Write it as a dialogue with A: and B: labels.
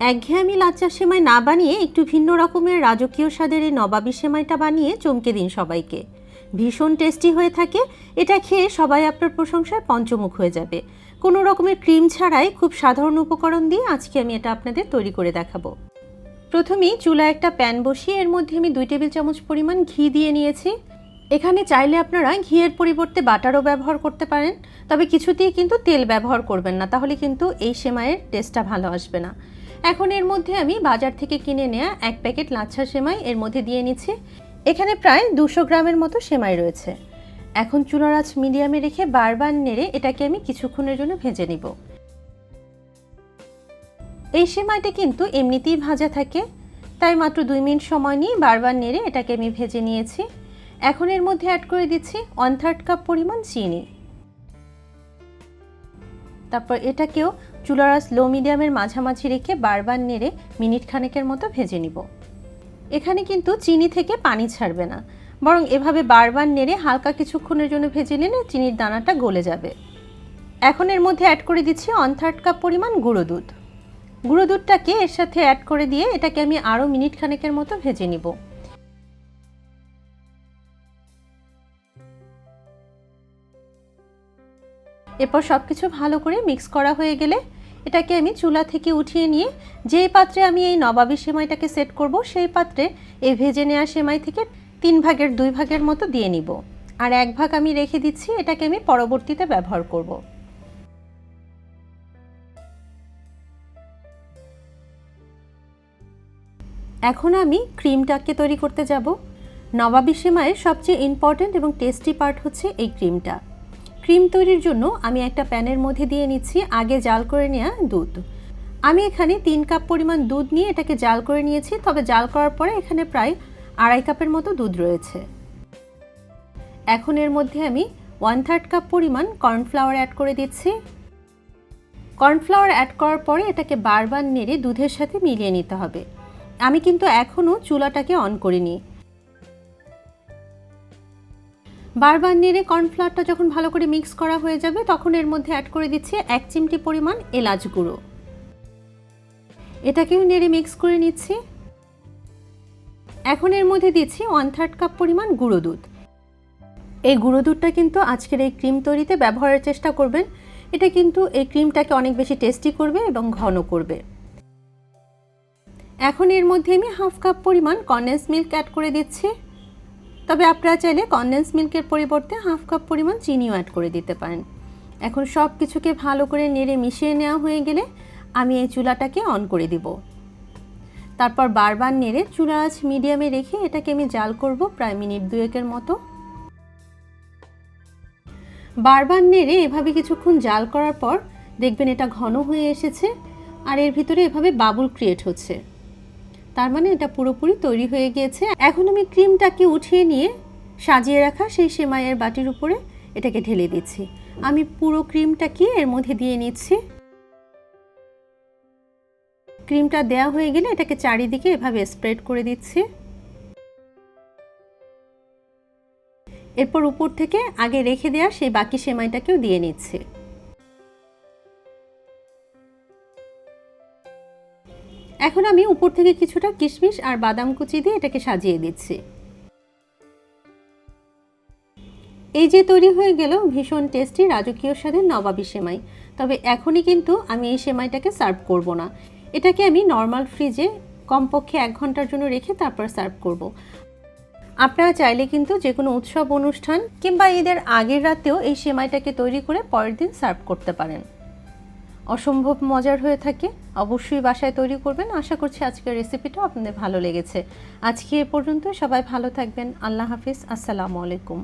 A: একঘেয়েমি লাচ্চা সেমাই না বানিয়ে একটু ভিন্ন রকমের রাজকীয় স্বাদের এই নবাবী সেমাইটা বানিয়ে চমকে দিন সবাইকে। ভীষণ টেস্টি হয়ে থাকে, এটা খেয়ে সবাই আপনার প্রশংসায় পঞ্চমুখ হয়ে যাবে। কোনো রকমের ক্রিম ছাড়াই খুব সাধারণ উপকরণ দিয়ে আজকে আমি এটা আপনাদের তৈরি করে দেখাবো। প্রথমেই চুলায় একটা প্যান বসিয়ে এর মধ্যে আমি দুই টেবিল চামচ পরিমাণ ঘি দিয়ে নিয়েছি। এখানে চাইলে আপনারা ঘিয়ের পরিবর্তে বাটারও ব্যবহার করতে পারেন, তবে কিছুতেই কিন্তু তেল ব্যবহার করবেন না, তাহলে কিন্তু এই সেমাইয়ের টেস্টটা ভালো আসবে না। এখন এর মধ্যে আমি বাজার থেকে কিনে নেওয়া এক প্যাকেট লাচ্ছা সেমাই এর মধ্যে দিয়ে নিচ্ছি। এখানে প্রায় দুশো গ্রামের মতো সেমাই রয়েছে। এখন চুলার আঁচ মিডিয়ামে রেখে বারবার নেড়ে এটাকে আমি কিছুক্ষণের জন্য ভেজে নিব। এই সেমাইটা কিন্তু এমনিতেই ভাজা থাকে, তাই মাত্র দুই মিনিট সময় নিয়ে বারবার নেড়ে এটাকে আমি ভেজে নিয়েছি। এখন এর মধ্যে অ্যাড করে দিচ্ছি ওয়ান থার্ড কাপ পরিমাণ চিনি। তারপর এটাকেও চুলার আঁচ লো মিডিয়ামের মাঝামাঝি রেখে বারবার নেড়ে মিনিট খানেকের মতো ভেজে নিব। এখানে কিন্তু চিনি থেকে পানি ছাড়বে না। বরং এভাবে বারবার নেড়ে হালকা কিছুক্ষণের জন্য ভেজে নিলে চিনির দানাটা গলে যাবে। এখন এর মধ্যে অ্যাড করে দিচ্ছি ওয়ান থার্ড কাপ পরিমাণ গুঁড়ো দুধ। গুঁড়ো দুধটাকে এর সাথে অ্যাড করে দিয়ে এটাকে আমি আরও মিনিট খানেকের মতো ভেজে নিব। এরপর সব কিছু ভালো করে মিক্স করা হয়ে গেলে এটাকে আমি চুলা থেকে উঠিয়ে নিয়ে যেই পাত্রে আমি এই নবাবী সেমাইটাকে সেট করব, সেই পাত্রে এই ভেজে নেওয়া সেমাই থেকে তিন ভাগের দুই ভাগের মতো দিয়ে নিব। আর এক ভাগ আমি রেখে দিচ্ছি, এটাকে আমি পরবর্তীতে ব্যবহার করব। এখন আমি ক্রিমটাকে তৈরি করতে যাব। নবাবী সেমাইয়ের সবচেয়ে ইম্পর্ট্যান্ট এবং টেস্টি পার্ট হচ্ছে এই ক্রিমটা। ক্রিম তৈরির জন্য আমি একটা প্যানের মধ্যে দিয়ে নিচ্ছি, আগে জাল করে নেওয়া দুধ। আমি এখানে তিন কাপ পরিমাণ দুধ নিয়ে এটাকে জাল করে নিয়েছি, তবে জাল করার পরে এখানে প্রায় আড়াই কাপের মতো দুধ রয়েছে। এখন এর মধ্যে আমি ওয়ান থার্ড কাপ পরিমাণ কর্নফ্লাওয়ার অ্যাড করে দিচ্ছি। কর্নফ্লাওয়ার অ্যাড করার পরে এটাকে বারবার নেড়ে দুধের সাথে মিলিয়ে নিতে হবে। আমি কিন্তু এখনও চুলাটাকে অন করিনি। বারবার নেড়ে কর্নফ্লাওয়ারটা যখন ভালো করে মিক্স করা হয়ে যাবে, তখন এর মধ্যে অ্যাড করে দিচ্ছি এক চিমটি পরিমাণ এলাচ গুঁড়ো। এটাকেও নেড়ে মিক্স করে নিচ্ছি। এখন এর মধ্যে দিচ্ছি ওয়ান থার্ড কাপ পরিমাণ গুঁড়ো দুধ। এই গুঁড়ো দুধটা কিন্তু আজকের এই ক্রিম তৈরিতে ব্যবহারের চেষ্টা করবেন। এটা কিন্তু এই ক্রিমটাকে অনেক বেশি টেস্টি করবে এবং ঘন করবে। এখন এর মধ্যে আমি হাফ কাপ পরিমাণ কন্ডেন্স মিল্ক অ্যাড করে দিচ্ছি। তবে আপনারা চাইলে কন্ডেন্স মিল্কের পরিবর্তে হাফ কাপ পরিমাণ চিনিও অ্যাড করে দিতে পারেন। এখন সব কিছুকে ভালো করে নেড়ে মিশিয়ে নেওয়া হয়ে গেলে আমি এই চুলাটাকে অন করে দিব। তারপর বারবার নেড়ে চুলা আঁচ মিডিয়ামে রেখে এটাকে আমি জাল করব প্রায় মিনিট দুয়েকের মতো। বারবার নেড়ে এভাবে কিছুক্ষণ জাল করার পর দেখবেন এটা ঘন হয়ে এসেছে আর এর ভিতরে এভাবে বাবুল ক্রিয়েট হচ্ছে। তার মানে এটা পুরোপুরি তৈরি হয়ে গিয়েছে। এখন আমি ক্রিমটাকে উঠিয়ে নিয়ে সাজিয়ে রাখা সেই সেমাইয়ের বাটির উপরে এটাকে ঢেলে দিচ্ছি। আমি পুরো ক্রিমটাকে এর মধ্যে দিয়ে নিচ্ছি। ক্রিমটা দেওয়া হয়ে গেলে এটাকে চারিদিকে এভাবে স্প্রেড করে দিচ্ছি। এরপর উপর থেকে আগে রেখে দেওয়া সেই বাকি সেমাইটাকেও দিয়ে নিচ্ছি। এখন আমি উপর থেকে কিছুটা কিশমিশ আর বাদাম কুচি দিয়ে এটাকে সাজিয়ে দিচ্ছি। এই যে তৈরি হয়ে গেল ভীষণ টেস্টি রাজকীয় স্বাদের নবাবী সেমাই। তবে এখনই কিন্তু আমি এই সেমাইটাকে সার্ভ করব না। এটাকে আমি নর্মাল ফ্রিজে কমপক্ষে এক ঘণ্টার জন্য রেখে তারপর সার্ভ করব। আপনারা চাইলে কিন্তু যে কোনো উৎসব অনুষ্ঠান কিংবা ঈদের আগের রাতেও এই সেমাইটাকে তৈরি করে পরের দিন সার্ভ করতে পারেন। অসম্ভব মজার হয়ে থাকে, অবশ্যই বাসায় তৈরি করবেন। আশা করছি আজকের রেসিপিটা আপনাদের ভালো লেগেছে। আজকে এ পর্যন্ত সবাই ভালো থাকবেন। আল্লাহ হাফিজ, আসসালামু আলাইকুম।